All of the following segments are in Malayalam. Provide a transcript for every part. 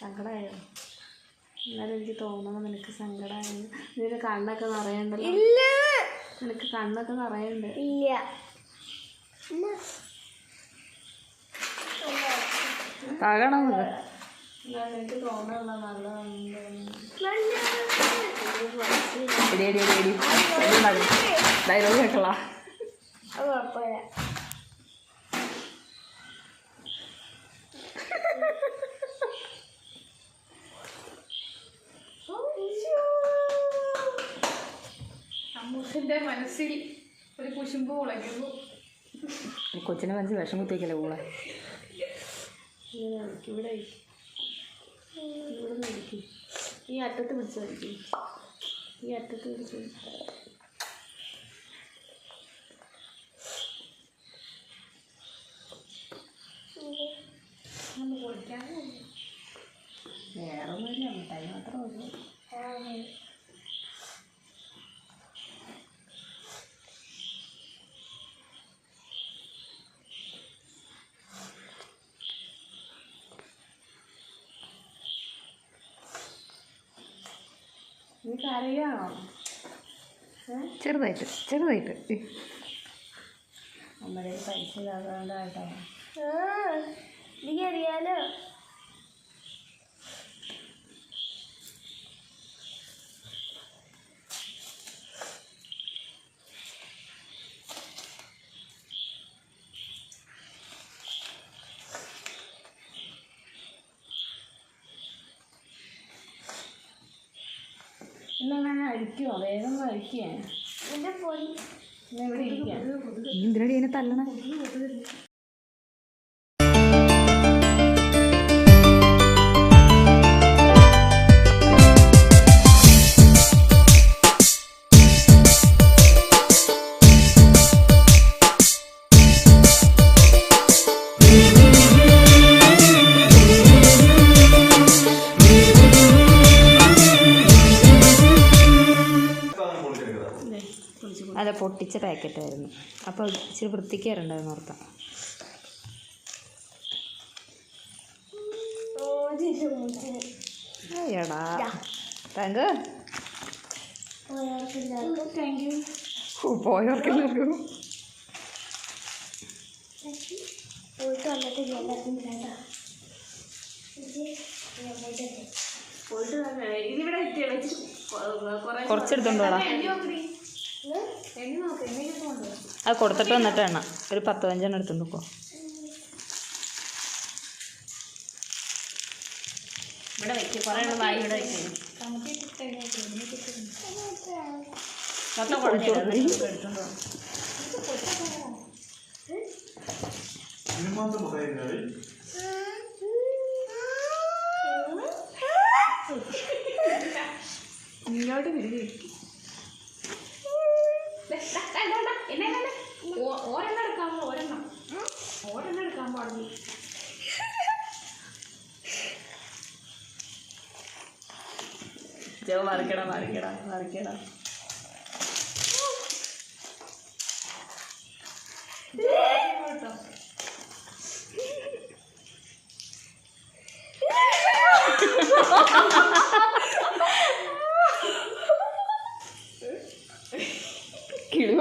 സങ്കടമായോ എന്നാലും എനിക്ക് തോന്നണം നിനക്ക് സങ്കടമായോ നിന്റെ കണ്ണൊക്കെ നിറയണ്ടല്ലോ. ഇല്ല. നിനക്ക് കണ്ണൊക്കെ നിറയണ്ട്? ഇല്ല. എനിക്ക് തോന്നണല്ലോ നല്ലതാണ് ഡയലോഗ് കേട്ടല്ല അത് കുഴപ്പമില്ല. അമ്മൂസിന്റെ മനസ്സിൽ ഒരു കുശുമ്പ് മുളയ്ക്കുന്നു കൊച്ചിനെ മനസ്സിൽ വിഷം കുത്തിവെക്കല്ലേ ഇരിക്ക്, ഇവിടെ ഈ അറ്റത്ത് പിടിച്ച് ഈ അറ്റത്ത് പിടിച്ച്. വേറെ ഒന്നുമില്ല മിഠായി മാത്രമേ ഉള്ളൂ. ചെറുതായിട്ട് ചെറുതായിട്ട്. നമ്മുടെ പൈസ ഇല്ലാത്തതുകൊണ്ടാട്ടോ എനിക്കറിയാലോ. ഇന്നങ്ങനെ അടിക്കുമോ വേഗം നീ എന്തിനടി അതിനെ തല്ലണ? അല്ല പൊട്ടിച്ച പാക്കറ്റായിരുന്നു. അപ്പോൾ ഇച്ചിരി വൃത്തിക്കാറുണ്ടായിരുന്നു ഓർത്താം. ഓടിച്ചു മൂച്ചിന് എടാ താങ്ക് പോയവർക്കെല്ലാവർക്കും പോയിട്ട് വന്നിട്ട് എല്ലാവർക്കും വേണ്ട പോയിട്ട് അത് കൊടുത്തിട്ട് വന്നിട്ട് എണ്ണ ഒരു പത്ത് പതിനഞ്ചെണ്ണം എടുത്തോണ്ട് പോ ഇവിടെ വെക്കും കുറേ എണ്ണം വായി ഇവിടെ വെക്കും. മൊത്തം കുഴഞ്ഞില്ല ഇങ്ങോട്ട് പോ. ഓരെണ്ണം എടുക്കാൻ ഒരെണ്ണം ഒരെണ്ണം. എടുക്കാൻ മറിക്കടാ മറിക്കടാ മറിക്കടാ.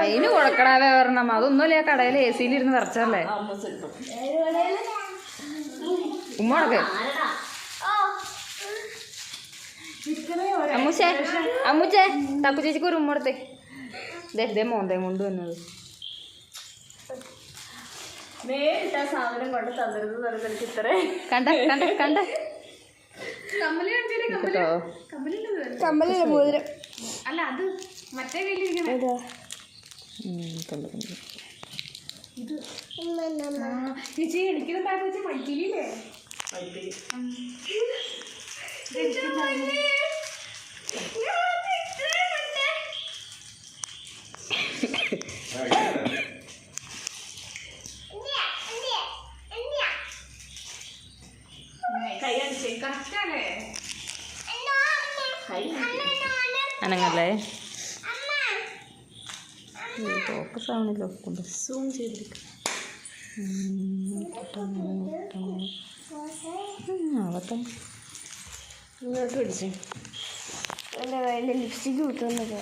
അതിന് കൊടുക്കടാവേ ഒരെണ്ണം. അതൊന്നുമില്ല ആ കടയിൽ എ സിയിലിരുന്ന് ഇരുന്ന് നിറച്ചല്ലേ സ്വല്പം ഉമ്മ കൊടുക്ക് ഓ ഇത്രയും ഒരു അമ്മൂച്ചേ അമ്മൂച്ചേ തക്കു ചേച്ചിക്ക് ഒരു ഉമ്മടത്തേ ദേ മോന്തേ കൊണ്ട് വന്നത്. നേരിട്ട് ആ സാധനം കൊണ്ട് തന്നിരുന്നത് പറഞ്ഞത് എനിക്ക് ഇത്ര. കണ്ട കണ്ട കണ്ട. കമ്മലില്ല മോതിരം. അല്ല അത് മറ്റേ ഇതാ. ചേച്ചി എനിക്കിത് താഴെ വെച്ച് അനങ്ങല്ലേ? ഫോക്കസ് ആവണല്ലോ കൊണ്ട് സൂം ചെയ്തിരിക്കും. ആവട്ടെ. ഇങ്ങോട്ട് പിടിച്ചേ. എന്റെ കയ്യിൽ ലിപ്സ്റ്റിക്ക് കിട്ടുന്നത്